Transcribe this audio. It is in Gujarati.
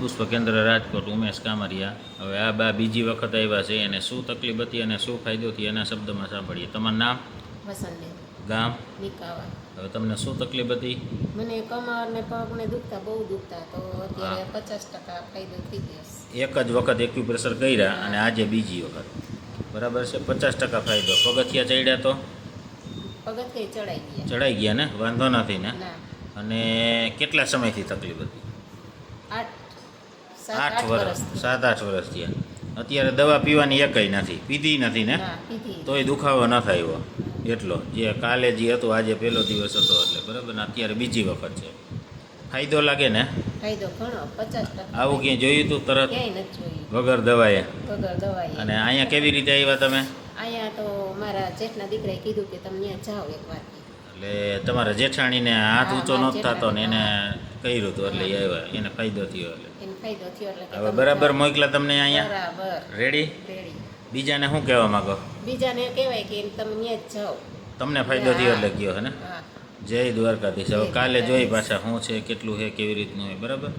પુષ્પ કેન્દ્ર રાજકોટ ઉમેશ કામરિયા. હવે આ બા બીજી વખત આવ્યા છે એને શું તકલીફ હતી અને શું ફાયદો થયો એના શબ્દમાં સાંભળીએ. તમારું નામ? ગામ? હવે તમને શું તકલીફ હતી? મને કમર ને પગને દુખતા બહુ દુખતા તો અત્યારે પચાસ ટકા ફાયદો થઈ ગયો એક જ વખત એક્યુપ્રેશર કર્યા અને આજે બીજી વખત. બરાબર છે? પચાસ ટકા ફાયદો. પગથિયા ચડ્યા તો? પગથિયા ચડાઈ ગયા. ચડાઈ ગયા ને? વાંધો નથી ને. અને કેટલા સમયથી તકલીફ હતી? આઠ આઠ વર્ષ સાત આઠ વર્ષ થયા. અત્યારે દવા પીવાની એકય નથી. પીધી નથી ને? તોય દુખાવો ન થાય એટલો. જે કાલે જે હતો આજે પહેલો દિવસ હતો એટલે. બરાબર? ને અત્યારે બીજી વખત છે. ફાયદો લાગે ને? ફાયદો ઘણો. પચાસ આવું ક્યાંય જોયું તું તરત? વગર દવાએ? વગર અને અહીંયા કેવી રીતે આવ્યા તમે? અહીંયા તો મારા જેઠના દીકરાએ કીધું કે તમે ત્યાં જાઓ એકવાર. એટલે તમારા જેઠાણીને હાથ ઊંચો નહોતો થતો ને એને કર્યું હતું એટલે એ આવ્યા એને ફાયદો થયો એટલે. હવે બરાબર મોકલા તમને અહીંયા. રેડી બીજાને શું કહેવા માંગો? બીજાને કહેવાય કે તમે જ જાઓ. તમને ફાયદો થયો એટલે ગયો હે ને? જય દ્વારકાધીશ. હવે કાલે જોઈ પાછા શું છે કેટલું છે કેવી રીતનું હોય બરાબર?